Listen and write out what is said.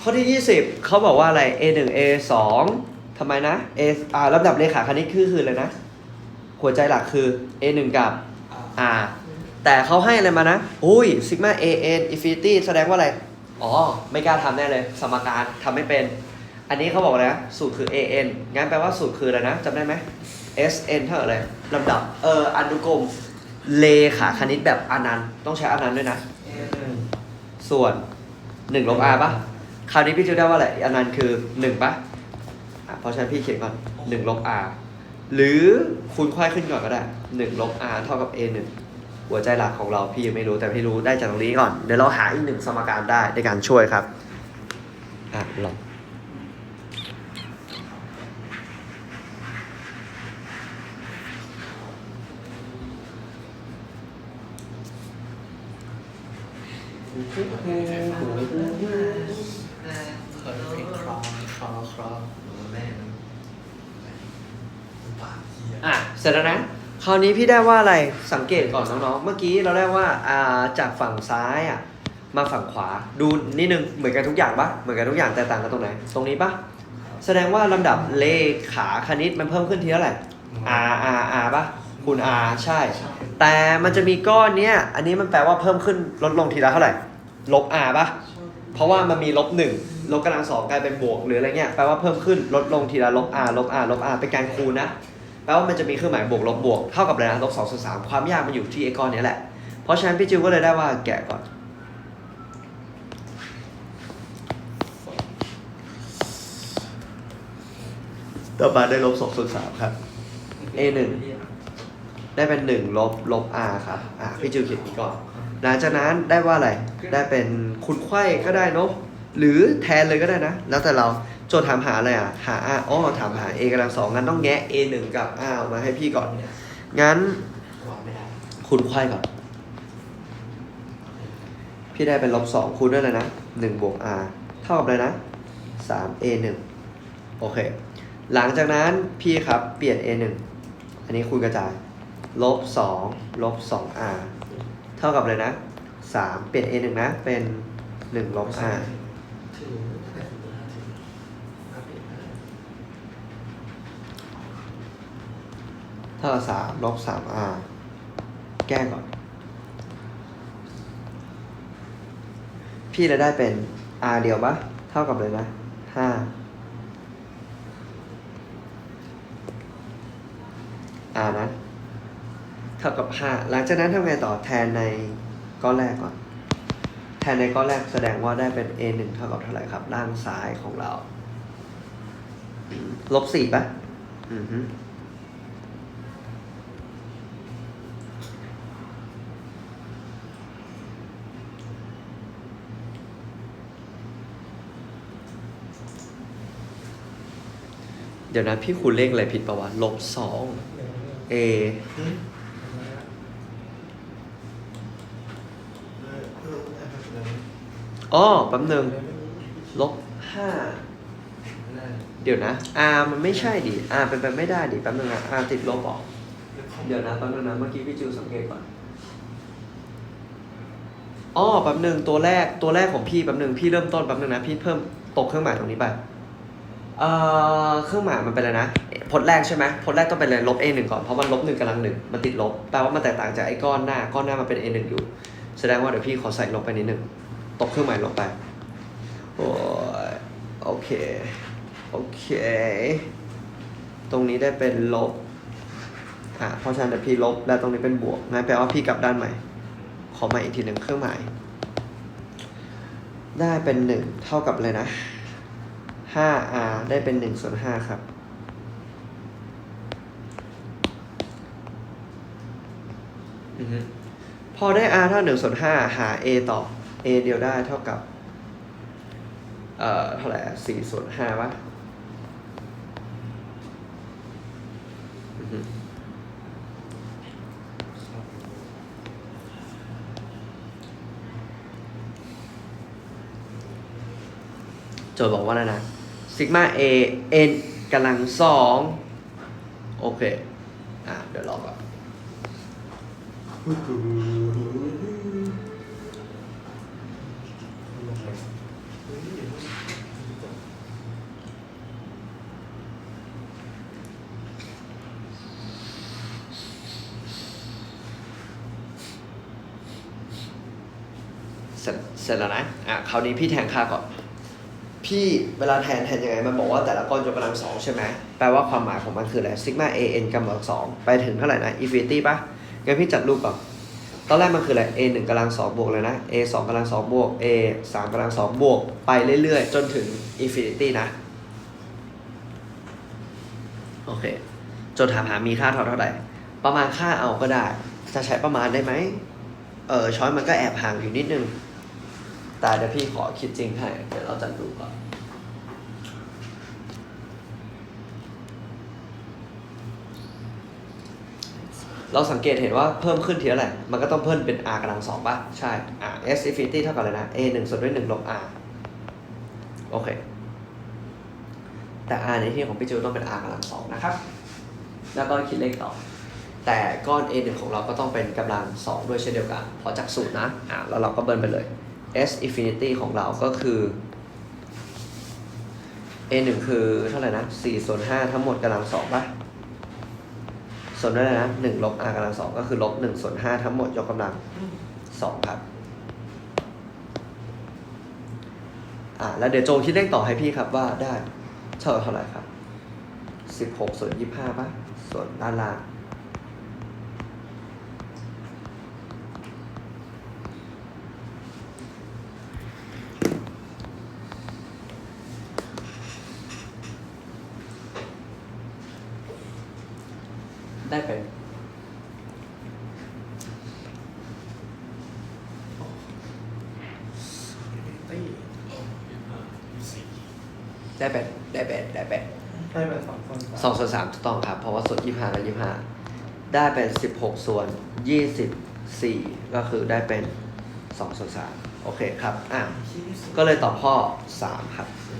ข้อที่ 20 เขาบอกว่าอะไร a 1 a 2 ทำไมนะ a อ่าลำดับเลขาคณิตคือคืออะไรนะ หัวใจหลักคือ a 1 กับ r แต่เขาให้อะไรมานะ อุ้ย sigma a n infinity แสดงว่าอะไร อ๋อ ไม่กล้าทำแน่เลย สมการทำไม่เป็น อันนี้เขาบอกอะไรนะ สูตรคือ a n งั้นแปลว่าสูตรคืออะไรนะจำได้ไหม s n เท่ากับอะไรลำดับ เอออนุกรมเลขาคณิตแบบอนันต์ ต้องใช้อนันต์ด้วยนะ ส่วน หนึ่งลบ r ปะคราวนี้พี่จะได้ว่าอะไรอันนั้นคือ1ปะอะเพราะฉะนั้นพี่เขียนก่อนหนึ่งลบ r หรือคูณควายขึ้นก่อนก็ได้หนึ่งลบ r เท่ากับ a 1หัวใจหลักของเราพี่ยังไม่รู้แต่พี่รู้ได้จากตรงนี้ก่อน เดี๋ยวเราหาอีกหนึ่งสมการได้ในการช่วยครับอะลอง เคยเพลงครองครอครอแม่อะเสร็จแล้วนะคราวนี้พี่ได้ว่าอะไรสังเกตก่อนน้องๆ เมื่อกี้เราได้ว่าอ่าจากฝั่งซ้ายอะมาฝั่งขวาดูนิดนึงเหมือนกันทุกอย่างปะเหมือนกันทุกอย่างแต่ต่างกันตรงไหน ตรงนี้ปะแสดงว่าลำดับเลขาคณิตมันเพิ่มขึ้นทีเท่าไหร่ r r r ปะคูณ r ใช่ แต่มันจะมีก้อนเนี้ย อันนี้มันแปลว่าเพิ่มขึ้นลดลงทีละเท่าไหร่ ลบ r ปะเพราะว่ามันมีลบหนึ่งลบกำลังสองกลายเป็นบวกหรืออะไรเงี้ย แปลว่าเพิ่มขึ้นลดลงทีละลบ r ลบ r ลบ r เป็นการคูณนะ แปลว่ามันจะมีเครื่องหมายบวกลบบวกเท่ากับอะไรนะลบสองส่วนสามความยากมันอยู่ที่ไอ้ก้อนเนี้ยแหละ เพราะฉะนั้นพี่จิวก็เลยได้ว่าแกะก่อน ต่อมาได้ลบสองส่วนสามครับ a หนึ่ง ได้เป็นหนึ่งลบลบ r ครับ อ่าพี่จิวเขียนนี้ก่อนหลังจากนั้นได้ว่าอะไร ได้เป็นคูณไขว้ก็ได้เนาะหรือแทนเลยก็ได้นะ แล้วแต่เราโจทย์ถามหาอะไรอะ หา r อ๋อถามหา a กำลังสองงั้นต้องแงะ a หนึ่งกับ r ออกมาให้พี่ก่อน งั้นวางไม่ได้คูณไขว้ก่อน พี่ได้เป็นลบสองคูณด้วยเลยนะหนึ่งบวก r เท่ากับอะไรนะสาม a หนึ่งโอเค หลังจากนั้นพี่ครับเปลี่ยน a หนึ่งอันนี้คูณกระจาย ลบสองลบสอง r เท่ากับอะไรนะสามเปลี่ยน a หนึ่งนะ เป็นหนึ่งลบ r ถือตั้งแต่ศูนย์ห้าถึงห้าปีห้เท่ากับสามลบสาม r แก้ก่อน พี่จะได้เป็น r เดียวปะเท่ากับเลยนะห้า r นะ เท่ากับห้าหลังจากนั้นทำไงต่อแทนในก้อนแรกก่อน แทนในก้อนแรกแสดงว่าได้เป็น a หนึ่งเท่ากับเท่าไหร่ครับด้านซ้ายของเรา ลบสี่ปะอือฮึเดี๋ยวนะพี่คูณเลขอะไรผิดปะวะลบสอง a อ๋ อ๋อแป๊บหนึงลบห้าเดี๋ยวนะ r มันไม่ใช่ดิ r เป็นไปไม่ได้ดิแป๊บหนึงนะ r ติดลบออก เดี๋ยวนะแป๊บนึงนะ เมื่อกี้พี่จิวสังเกตก่อนอ๋อแป๊บหนึงตัวแรกตัวแรกของพี่แป๊บหนึงพี่เริ่มต้นแป๊บหนึงนะพี่เพิ่มตกเครื่องหมายตรงนี้ไปเอ่อเครื่องหมายมันเป็นอะไรนะพจน์แรกใช่ไหมพจน์แรกต้องเป็นอะไรลบ a หนึ่งก่อนเพราะมันลบหนึ่งกำลังหนึ่งมันติดลบแปลว่ามันแตกต่างจากไอ้ก้อนหน้าก้อนหน้ามันเป็น a หนึ่งอยู่ แสดงว่าเดี๋ยวพี่ขอใส่ลบไปนิดหนึ่ง ตกเครื่องหมายลบไป โอ้ยโอเค โอเค ตรงนี้ได้เป็นลบ อะเพราะฉะนั้นเดทพี่ลบแล้วตรงนี้เป็นบวกงั้นแปลว่าพี่กลับด้านใหม่ ขอใหม่อีกทีหนึ่งเครื่องหมาย ได้เป็นหนึ่งเท่ากับเลยนะ 5r ได้เป็น1ส่วน5ครับอือฮึพอได้ r เท่า1ส่วน5หา a ต่อ a เดียวได้เท่ากับ เอ่อเท่าไหร่4ส่วน5วะโจทย์บอกว่าอะไรนะซิกมา a n กำลังสองโอเค อะ เดี๋ยวรองก่อน ลงเลย เสร็จแล้วนะอะคราวนี้พี่แทนค่าก่อน พี่เวลาแทนแทนยังไง มันบอกว่าแต่ละก้อนยกกำลังสองใช่ไหมแปลว่าความหมายของมันคืออะไรซิกมา a n กำลังสองไปถึงเท่าไหร่นะ infinity ปะงั้นพี่จัดรูปก่อนตอนแรกมันคืออะไร a หนึ่งกำลังสองบวกเลยนะ a สองกำลังสองบวก a สามกำลังสองบวก ไปเรื่อยๆ จนถึง infinity นะ โอเค จนถามหามีค่าเท่าเท่าไหร่ ประมาณค่าเอาก็ได้ จะใช้ประมาณได้ไหม เออช้อยมันก็แอบห่างอยู่นิดนึง แต่เดี๋ยวพี่ขอคิดจริงให้ เดี๋ยวเราจะดูก่อน เราสังเกตเห็นว่าเพิ่มขึ้นทีละไร มันก็ต้องเพิ่มเป็น r กำลังสองป่ะ ใช่อ่า s infinity เท่ากับอะไรนะ a หนึ่งส่วนด้วยหนึ่งลบ r โอเค แต่ r ในที่ของพี่จูต้องเป็น r กำลังสองนะครับ แล้วก็คิดเลขต่อ แต่ก้อน a 1ของเราก็ต้องเป็นกำลัง2ด้วยเช่นเดียวกัน พอจากสูตรนะ อ่าแล้วเราก็เบิร์นไปเลย s infinity ของเราก็คือ a 1คือเท่าไหร่นะ4ส่วน5ทั้งหมดกำลัง2ป่ะ ส่วนด้วยอะไรนะ1ลบ r กำลัง2ก็คือลบ1ส่วน5ทั้งหมดยกกำลัง2ครับ อ่าแล้วเดี๋ยวโจคิดเลขต่อให้พี่ครับว่าได้เท่ากับเท่าไหร่ครับ 16 ส่วน 25ป่ะ ส่วนด้านล่าง ได้เป็นตี้ได้เป็นได้เป็นได้เป็นได้ไปสองคนสองส่วนสามถูกต้องครับ เพราะว่าส่วนยี่ห้าและยี่ห้าได้เป็นสิบหกส่วนยี่สิบสี่ก็คือได้เป็นสองส่วนสามโอเคครับอะก็เลยตอบข้อสามครับส